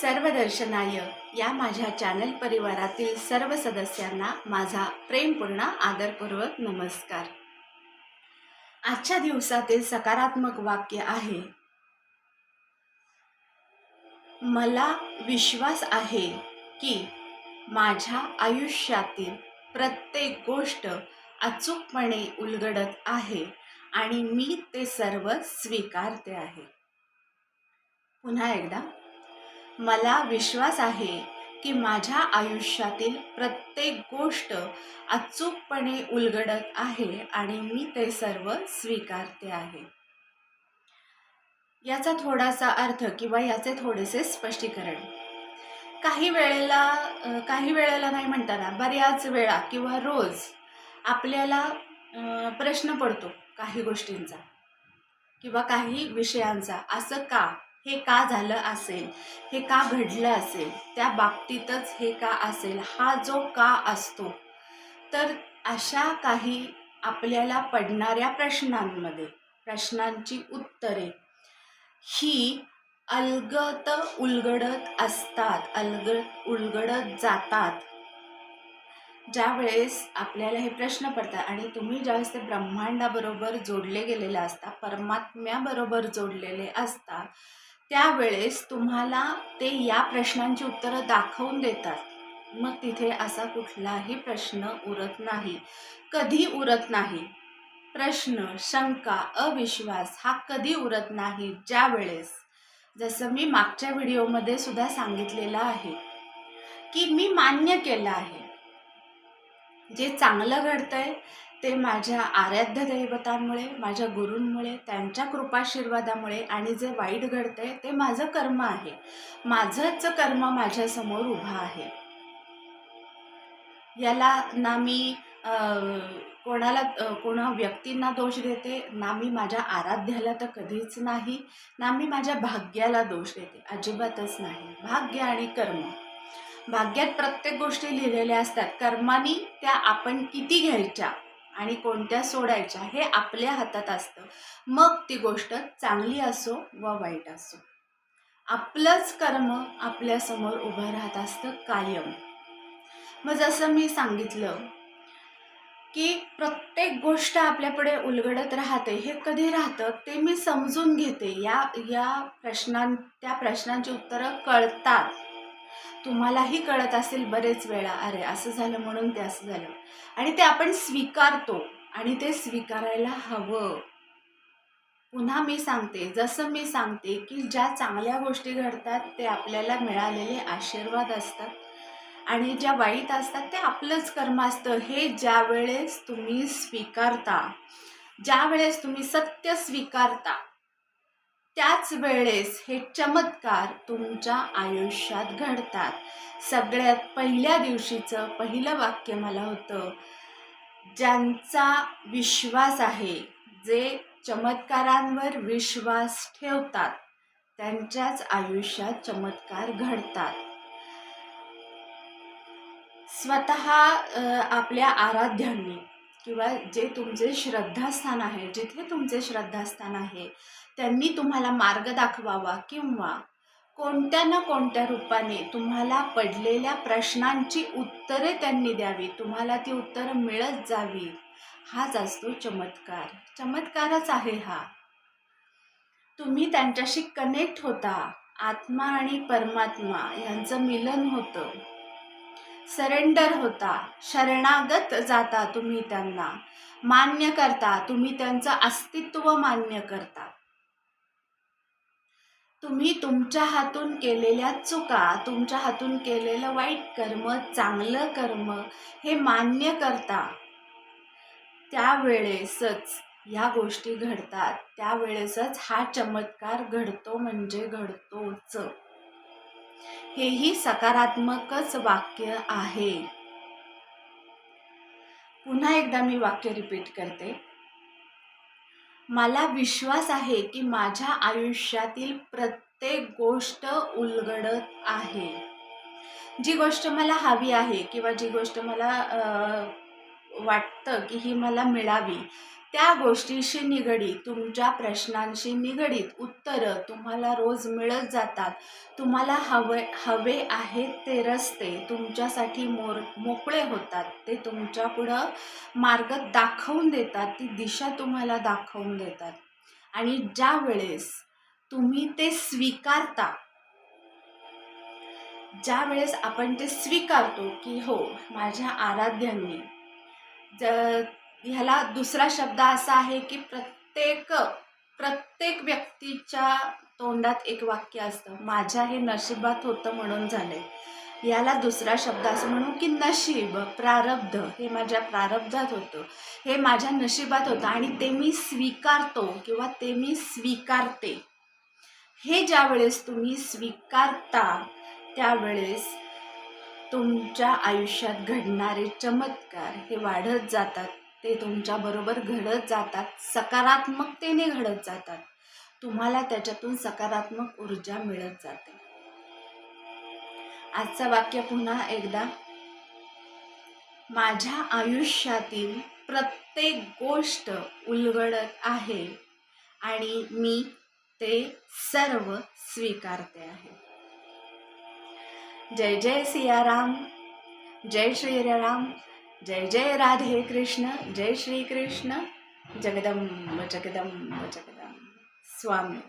सर्वदर्शनाय या माझ्या चॅनल परिवारातील सर्व सदस्यांना माझा प्रेमपूर्ण आदरपूर्वक नमस्कार. आजच्या दिवसातील सकारात्मक वाक्य आहे मला विश्वास आहे की माझ्या आयुष्यातील प्रत्येक गोष्ट अचूकपणे उलगडत आहे आणि मी ते सर्व स्वीकारते आहे. पुन्हा एकदा. मला विश्वास आहे की माझ्या आयुष्यातील प्रत्येक गोष्ट अचूकपणे उलगडत आहे आणि मी ते सर्व स्वीकारते आहे. याचा थोडासा अर्थ किंवा याचे थोडेसे स्पष्टीकरण. काही वेळेला काही वेळेला नाही म्हणताना बऱ्याच वेळा किंवा रोज आपल्याला प्रश्न पडतो काही गोष्टींचा किंवा काही विषयांचा. असं का? हे का झालं असेल? हे का घडलं असेल? त्या बाबतीतच हे का असेल? हा जो का असतो. तर अशा काही आपल्याला पडणाऱ्या प्रश्नांमध्ये प्रश्नांची उत्तरे ही अलगत उलगडत असतात अलगत उलगडत जातात. ज्या वेळेस आपल्याला हे प्रश्न पडतात आणि तुम्ही ज्यावेळेस ते ब्रह्मांडाबरोबर जोडले गेलेले असता परमात्म्याबरोबर जोडलेले असता त्यावेळेस तुम्हाला ते या प्रश्नांची उत्तरं दाखवून देतात. मग तिथे असा कुठलाही प्रश्न उरत नाही. कधी उरत नाही? प्रश्न शंका अविश्वास हा कधी उरत नाही? ज्या वेळेस जसं मी मागच्या व्हिडिओमध्ये सुद्धा सांगितलेलं आहे की मी मान्य केलं आहे. जे चांगलं घडतंय ते माझ्या आराध्य दैवतांमुळे माझ्या गुरूंमुळे त्यांच्या कृपाशीर्वादामुळे आणि जे वाईट घडते ते माझं कर्म आहे. माझंच कर्म माझ्यासमोर उभं आहे. याला ना मी कोणाला कोणा व्यक्तींना दोष देते ना मी माझ्या आराध्याला तर कधीच नाही ना मी माझ्या भाग्याला दोष देते. अजिबातच नाही. भाग्य आणि कर्म. भाग्यात प्रत्येक गोष्टी लिहिलेल्या असतात. कर्मानी त्या आपण किती घ्यायच्या? आणि कोणत्या सोडायच्या हे आपल्या हातात असतं. मग ती गोष्ट चांगली असो व वाईट असो. आपलंच कर्म आपल्यासमोर उभं राहत असतं कायम. मग जसं मी सांगितलं की प्रत्येक गोष्ट आपल्यापुढे उलगडत राहते हे कधी राहतं ते मी समजून घेते. या या प्रश्नां त्या प्रश्नांची उत्तरं कळतात. तुम्हालाही कळत असेल बरेच वेळा अरे असं झालं म्हणून ते असं झालं. आणि ते आपण स्वीकारतो आणि ते स्वीकारायला हवं. पुन्हा मी सांगते जसं मी सांगते की ज्या चांगल्या गोष्टी घडतात ते आपल्याला मिळालेले आशीर्वाद असतात. आणि ज्या वाईट असतात ते आपलंच कर्म असतं. हे ज्या वेळेस तुम्ही स्वीकारता ज्या वेळेस तुम्ही सत्य स्वीकारता त्याच वेळेस हे चमत्कार तुमच्या आयुष्यात घडतात. सगळ्यात पहिल्या दिवशीचं पहिलं वाक्य मला होतं ज्यांचा विश्वास आहे जे चमत्कारांवर विश्वास ठेवतात त्यांच्याच आयुष्यात चमत्कार घडतात. स्वतः आपल्या आराध्यांनी किंवा जे तुमचे श्रद्धास्थान आहे जिथे तुमचे श्रद्धास्थान आहे त्यांनी तुम्हाला मार्ग दाखवावा किंवा कोणत्या ना कोणत्या रूपाने तुम्हाला पडलेल्या प्रश्नांची उत्तरे त्यांनी द्यावी तुम्हाला ती उत्तरं मिळत जावी हाच असतो चमत्कार. चमत्कारच आहे हा. तुम्ही त्यांच्याशी कनेक्ट होता. आत्मा आणि परमात्मा यांचं मिलन होतं. सरेंडर होता. शरणागत जाता तुम्ही त्यांना. मान्य करता तुम्ही त्यांचं अस्तित्व मान्य करता. तुम्ही तुमच्या हातून केलेल्या चुका तुमच्या हातून केलेलं वाईट कर्म चांगलं कर्म हे मान्य करता. त्यावेळेसच ह्या गोष्टी घडतात. त्यावेळेसच हा चमत्कार घडतो म्हणजे घडतोच. हेही सकारात्मकच वाक्य आहे. पुन्हा एकदा मी वाक्य रिपीट करते. मला विश्वास आहे की माझ्या आयुष्यातील प्रत्येक गोष्ट उलगडत आहे. जी गोष्ट मला हवी आहे किंवा जी गोष्ट मला वाटतं की ही मला मिळावी त्या गोष्टीशी निगडीत तुमच्या प्रश्नांशी निगडीत उत्तरं तुम्हाला रोज मिळत जातात. तुम्हाला हवे हवे आहेत ते रस्ते तुमच्यासाठी मोर मोकळे होतात. ते तुमच्या पुढं मार्ग दाखवून देतात ती दिशा तुम्हाला दाखवून देतात. आणि ज्या वेळेस तुम्ही ते स्वीकारता ज्या वेळेस आपण ते स्वीकारतो की हो माझ्या आराध्यांनी ज ह्याला दुसरा शब्द असा आहे की प्रत्येक प्रत्येक व्यक्तीच्या तोंडात एक वाक्य असतं. माझ्या हे नशिबात होतं म्हणून झालंय. याला दुसरा शब्द असं म्हणू की नशीब प्रारब्ध. हे माझ्या प्रारब्धात होतं. हे माझ्या नशिबात होतं आणि ते मी स्वीकारतो किंवा ते मी स्वीकारते. हे ज्या वेळेस तुम्ही स्वीकारता त्यावेळेस तुमच्या आयुष्यात घडणारे चमत्कार हे वाढत जातात. ते तुमच्याबरोबर घडत जातात सकारात्मकतेने घडत जातात. तुम्हाला त्याच्यातून सकारात्मक ऊर्जा मिळत जाते. आजचं वाक्य पुन्हा एकदा. माझ्या आयुष्यातील प्रत्येक गोष्ट उलगडत आहे आणि मी ते सर्व स्वीकारते आहे. जय जय सियाराम जय श्रीराम. जय जय राधे कृष्ण जय श्री कृष्ण जगदंब जगदंब जगदंब स्वामी.